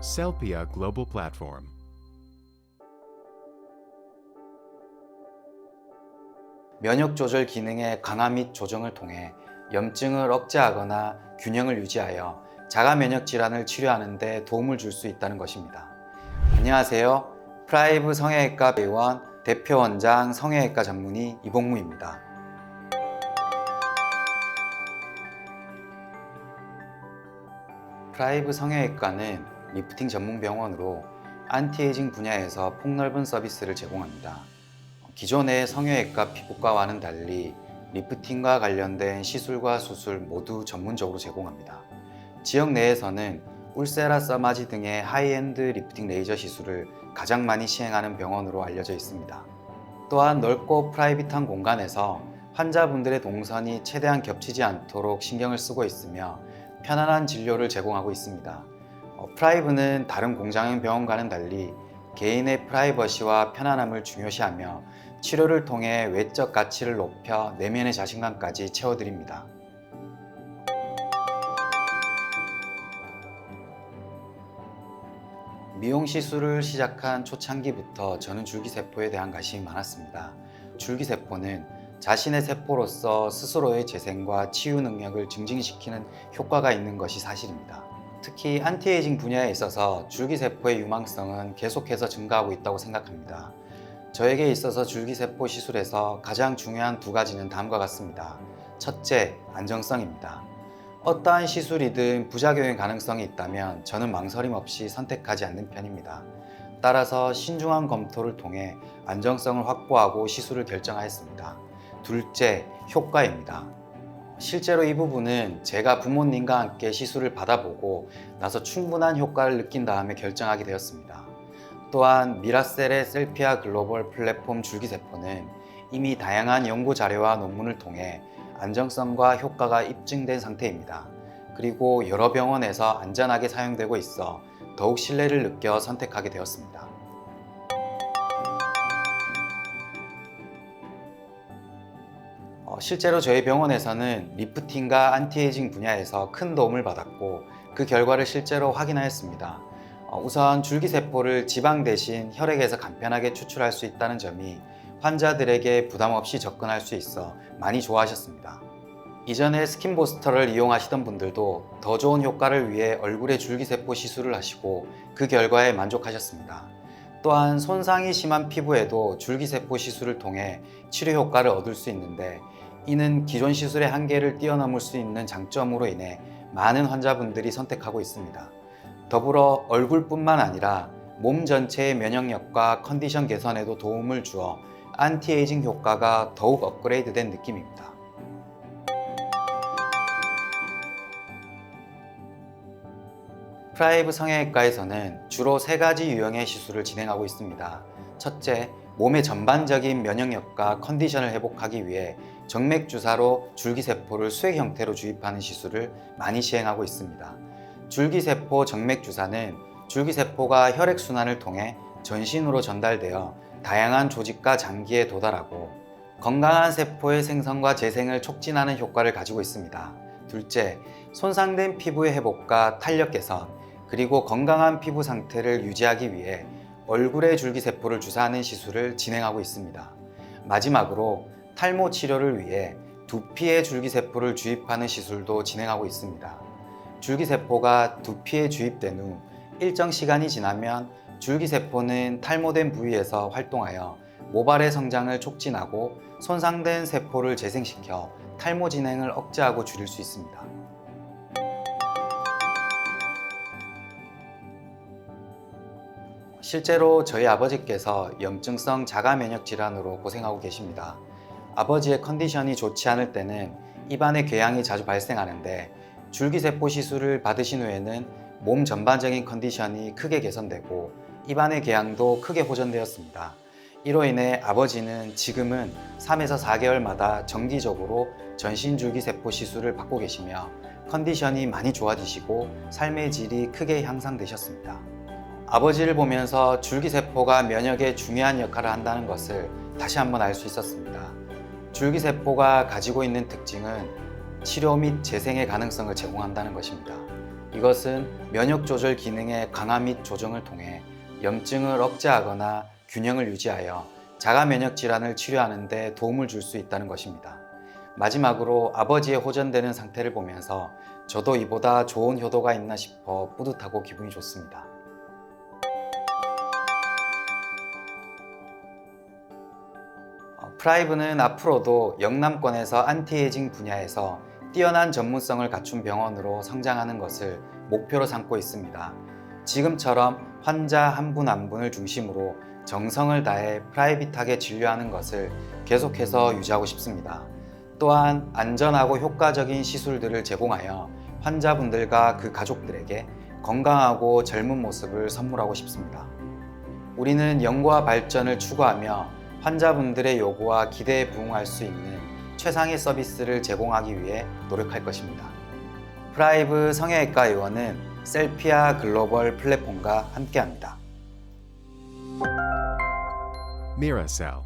Celpia Global Platform. 면역 조절 기능의 강화 및 조정을 통해 염증을 억제하거나 균형을 유지하여 자가 면역 질환을 치료하는 데 도움을 줄 수 있다는 것입니다. 안녕하세요. 프라이브 성형외과 의원 대표 원장 성형외과 전문의 이봉무입니다. 프라이브 성형외과는 리프팅 전문 병원으로 안티에이징 분야에서 폭넓은 서비스를 제공합니다. 기존의 성형외과 피부과와는 달리 리프팅과 관련된 시술과 수술 모두 전문적으로 제공합니다. 지역 내에서는 울세라 써마지 등의 하이엔드 리프팅 레이저 시술을 가장 많이 시행하는 병원으로 알려져 있습니다. 또한 넓고 프라이빗한 공간에서 환자분들의 동선이 최대한 겹치지 않도록 신경을 쓰고 있으며 편안한 진료를 제공하고 있습니다. 어, 프라이브는 다른 공장형 병원과는 달리 개인의 프라이버시와 편안함을 중요시하며 치료를 통해 외적 가치를 높여 내면의 자신감까지 채워드립니다. 미용 시술을 시작한 초창기부터 저는 줄기세포에 대한 관심이 많았습니다. 줄기세포는 자신의 세포로서 스스로의 재생과 치유 능력을 증진시키는 효과가 있는 것이 사실입니다. 특히 안티에이징 분야에 있어서 줄기세포의 유망성은 계속해서 증가하고 있다고 생각합니다. 저에게 있어서 줄기세포 시술에서 가장 중요한 두 가지는 다음과 같습니다. 첫째, 안정성입니다. 어떠한 시술이든 부작용의 가능성이 있다면 저는 망설임 없이 선택하지 않는 편입니다. 따라서 신중한 검토를 통해 안정성을 확보하고 시술을 결정하였습니다. 둘째, 효과입니다. 실제로 이 부분은 제가 부모님과 함께 시술을 받아보고 나서 충분한 효과를 느낀 다음에 결정하게 되었습니다. 또한 미라셀의 셀피아 글로벌 플랫폼 줄기세포는 이미 다양한 연구 자료와 논문을 통해 안정성과 효과가 입증된 상태입니다. 그리고 여러 병원에서 안전하게 사용되고 있어 더욱 신뢰를 느껴 선택하게 되었습니다. 실제로 저희 병원에서는 리프팅과 안티에이징 분야에서 큰 도움을 받았고 그 결과를 실제로 확인하였습니다. 어, 우선 줄기세포를 지방 대신 혈액에서 간편하게 추출할 수 있다는 점이 환자들에게 부담 없이 접근할 수 있어 많이 좋아하셨습니다. 이전에 스킨 보스터를 이용하시던 분들도 더 좋은 효과를 위해 얼굴에 줄기세포 시술을 하시고 그 결과에 만족하셨습니다. 또한 손상이 심한 피부에도 줄기세포 시술을 통해 치료 효과를 얻을 수 있는데 이는 기존 시술의 한계를 뛰어넘을 수 있는 장점으로 인해 많은 환자분들이 선택하고 있습니다. 더불어 얼굴뿐만 아니라 몸 전체의 면역력과 컨디션 개선에도 도움을 주어 안티에이징 효과가 더욱 업그레이드된 느낌입니다. 프라이브 성형외과에서는 주로 세 가지 유형의 시술을 진행하고 있습니다. 첫째, 몸의 전반적인 면역력과 컨디션을 회복하기 위해 정맥 주사로 줄기세포를 수액 형태로 주입하는 시술을 많이 시행하고 있습니다. 줄기세포 정맥 주사는 줄기세포가 혈액순환을 통해 전신으로 전달되어 다양한 조직과 장기에 도달하고 건강한 세포의 생성과 재생을 촉진하는 효과를 가지고 있습니다. 둘째, 손상된 피부의 회복과 탄력 개선, 그리고 건강한 피부 상태를 유지하기 위해 얼굴에 줄기세포를 주사하는 시술을 진행하고 있습니다. 마지막으로 탈모 치료를 위해 두피에 줄기세포를 주입하는 시술도 진행하고 있습니다. 줄기세포가 두피에 주입된 후 일정 시간이 지나면 줄기세포는 탈모된 부위에서 활동하여 모발의 성장을 촉진하고 손상된 세포를 재생시켜 탈모 진행을 억제하고 줄일 수 있습니다. 실제로 저희 아버지께서 염증성 자가 면역 질환으로 고생하고 계십니다. 아버지의 컨디션이 좋지 않을 때는 입안에 궤양이 자주 발생하는데 줄기세포 시술을 받으신 후에는 몸 전반적인 컨디션이 크게 개선되고 입안의 궤양도 크게 호전되었습니다. 이로 인해 아버지는 지금은 3에서 4개월마다 정기적으로 전신 줄기세포 시술을 받고 계시며 컨디션이 많이 좋아지시고 삶의 질이 크게 향상되셨습니다. 아버지를 보면서 줄기세포가 면역에 중요한 역할을 한다는 것을 다시 한번 알 수 있었습니다. 줄기세포가 가지고 있는 특징은 치료 및 재생의 가능성을 제공한다는 것입니다. 이것은 면역 조절 기능의 강화 및 조정을 통해 염증을 억제하거나 균형을 유지하여 자가 면역 질환을 치료하는 데 도움을 줄 수 있다는 것입니다. 마지막으로 아버지의 호전되는 상태를 보면서 저도 이보다 좋은 효도가 있나 싶어 뿌듯하고 기분이 좋습니다. 프라이브는 앞으로도 영남권에서 안티에이징 분야에서 뛰어난 전문성을 갖춘 병원으로 성장하는 것을 목표로 삼고 있습니다. 지금처럼 환자 한 분 한 분을 중심으로 정성을 다해 프라이빗하게 진료하는 것을 계속해서 유지하고 싶습니다. 또한 안전하고 효과적인 시술들을 제공하여 환자분들과 그 가족들에게 건강하고 젊은 모습을 선물하고 싶습니다. 우리는 연구와 발전을 추구하며 환자분들의 요구와 기대에 부응할 수 있는 최상의 서비스를 제공하기 위해 노력할 것입니다. 프라이브 성형외과 의원은 셀피아 글로벌 플랫폼과 함께합니다. Miracell.